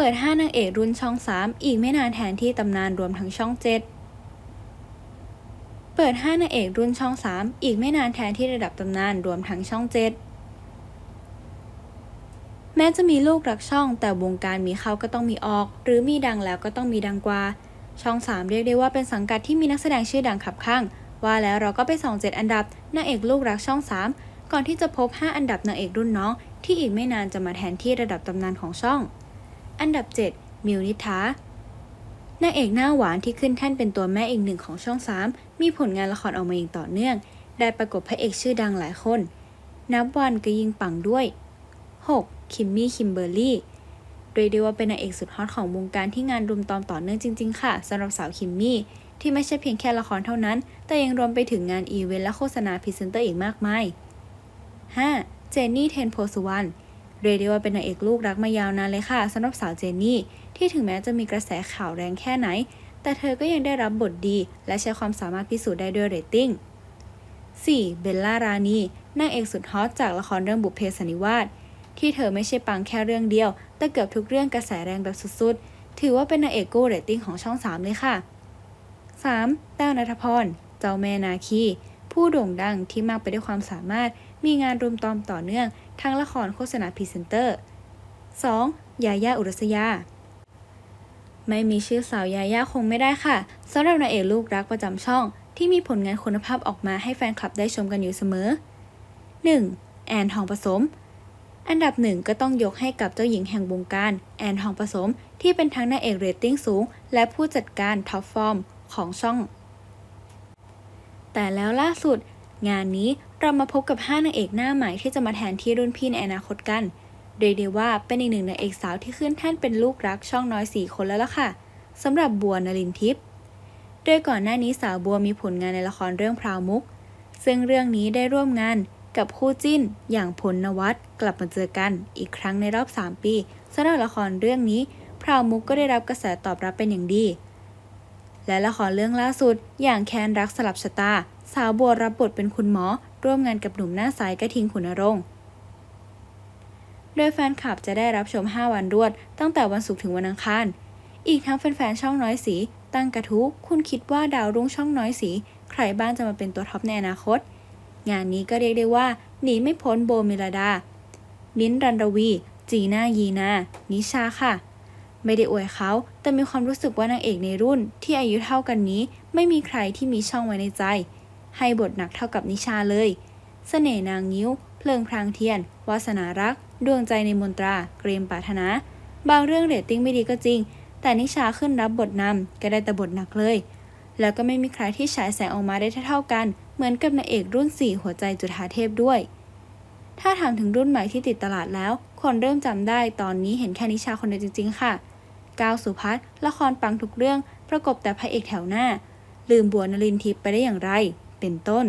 เปิด 5 นางเอกรุ่นช่อง 3 อีกไม่นานแทนที่ตำนานรวมทั้งช่อง 7 เปิด 5 นางเอกรุ่นช่อง 3 อีกไม่นานแทนที่ระดับตำนานรวมทั้งช่อง 7 แม้จะมีลูกรักช่อง แต่วงการมีเข้าก็ต้องมีออก หรือมีดังแล้วก็ต้องมีดังกว่า ช่อง 3 เรียกได้ว่าเป็นสังกัดที่มีนักแสดงชื่อดังขับข้าง ว่าแล้วเราก็ไปส่องเจ็ดอันดับนางเอกลูกรักช่อง 3 ก่อนที่จะพบ 5 อันดับนางเอกรุ่นน้อง ที่อีกไม่นานจะมาแทนที่ระดับตำนานของช่อง อันดับ 7 มิวนิษฐานางเอกหน้าหวานที่ขึ้นแท่นเป็นตัวแม่อีกหนึ่งของช่อง 3 มีผลงานละครออกมาอย่างต่อเนื่อง ได้ประกบพระเอกชื่อดังหลายคน นับวันก็ยิงปังด้วย 6. คิมมี่ คิมเบอร์รี่เรียกได้ว่าเป็นนางเอกสุดฮอตของวงการที่งานรุมตอมต่อเนื่องจริง ๆ ค่ะสำหรับสาวคิมมี่ ที่ไม่ใช่เพียงแค่ละครเท่านั้น แต่ยังรวมไปถึงงานอีเวนต์และโฆษณาพรีเซนเตอร์อีกมากมาย 5. เจนนี่ เทนโพสุวรรณ เรียกได้ว่าเป็นนางเอกลูกรักมายาวนานเลยค่ะสำหรับสาวเจนนี่ ที่ถึงแม้จะมีกระแสข่าวแรงแค่ไหน แต่เธอก็ยังได้รับบทดี และใช้ความสามารถพิสูจน์ได้ด้วยเรตติ้ง 4. เบลล่ารานีนางเอกสุดฮอตจากละครเรื่องบุพเพสันนิวาสที่เธอไม่ใช่ปังแค่เรื่องเดียว แต่เกือบทุกเรื่องกระแสแรงแบบสุดๆ ถือว่าเป็นนางเอกกู้เรตติ้งของช่อง 3 เลยค่ะ 3. แต้วนัทพร เจ้าแม่นาคี ผู้โด่งดังที่มากไปด้วยความสามารถ มีงานรุมตอมต่อเนื่อง ทั้งละครโฆษณาพรีเซนเตอร์ 2. ยาย่าอุรัสยา ไม่มีชื่อสาวยาย่าคงไม่ได้ค่ะสำหรับนางเอกลูกรักประจำช่อง ที่มีผลงานคุณภาพออกมาให้แฟนคลับได้ชมกันอยู่เสมอ 1. แอนทองผสม อันดับหนึ่งก็ต้องยกให้กับเจ้าหญิงแห่งวงการ แอนทองผสม ที่เป็นทั้งนางเอกเรตติ้งสูง และผู้จัดการท็อปฟอร์มของช่อง แต่แล้วล่าสุด งานนี้เรามาพบกับ 5นางเอกหน้าใหม่ที่จะมาแทนที่รุ่นพี่ในอนาคตกันเรียกได้ว่าเป็นอีกหนึ่งนางเอกสาวที่ขึ้นแท่นเป็นลูกรักช่องน้อย 4 คนแล้วล่ะค่ะสำหรับบัวนลินทิพย์โดยก่อนหน้านี้สาวบัวมีผลงานในละครเรื่องพราวมุก ซึ่งเรื่องนี้ได้ร่วมงานกับคู่จิ้น อย่างพลนวัตกลับมาเจอกันอีกครั้งในรอบ 3 ปีสำหรับละครเรื่องนี้พราวมุกก็ได้รับกระแสตอบรับเป็นอย่างดี และละครเรื่องล่าสุด อย่างแคนรักสลับชะตา สาวบัวรับบทเป็นคุณหมอ ร่วมงานกับหนุ่มหน้าใสกระทิงขุนรงค์โดยแฟนคลับจะได้รับชม 5 วันรวด ตั้งแต่วันศุกร์ถึงวันอังคาร อีกทั้งแฟนๆช่องน้อยสี ตั้งกระทู้คุณคิดว่าดาวรุ่งช่องน้อยสี ใครบ้างจะมาเป็นตัวท็อปในอนาคต งานนี้ก็เรียกได้ว่าหนีไม่พ้นโบเมลดา ลิ้นรันรวี จีน่ายีนา นิชาค่ะ ไม่ได้อวยเขา แต่มีความรู้สึกว่านางเอกในรุ่นที่อายุเท่ากันนี้ ไม่มีใครที่มีช่องไว้ในใจ ให้บทหนักเท่ากับนิชาเลยเสน่ห์นางนิ้ว เพลิงพรางเทียน วาสนารัก ดวงใจในมนตรา เกรมปาถนา บางเรื่องเรตติ้งไม่ดีก็จริง แต่นิชาขึ้นรับบทนำก็ได้แต่บทหนักเลย แล้วก็ไม่มีใครที่ฉายแสงออกมาได้เท่ากัน เหมือนกับนางเอกรุ่น 4 หัวใจจุฑาเทพด้วย ถ้าถามถึงรุ่นใหม่ที่ติดตลาดแล้ว คนเริ่มจำได้ตอนนี้เห็นแค่นิชาคนเดียวจริง ๆ ค่ะ ก้าวสุพัฒน์ละครปังทุกเรื่องประกบแต่พระเอกแถวหน้า ลืมบัวนลินทิพย์ไปได้อย่างไร เป็นต้น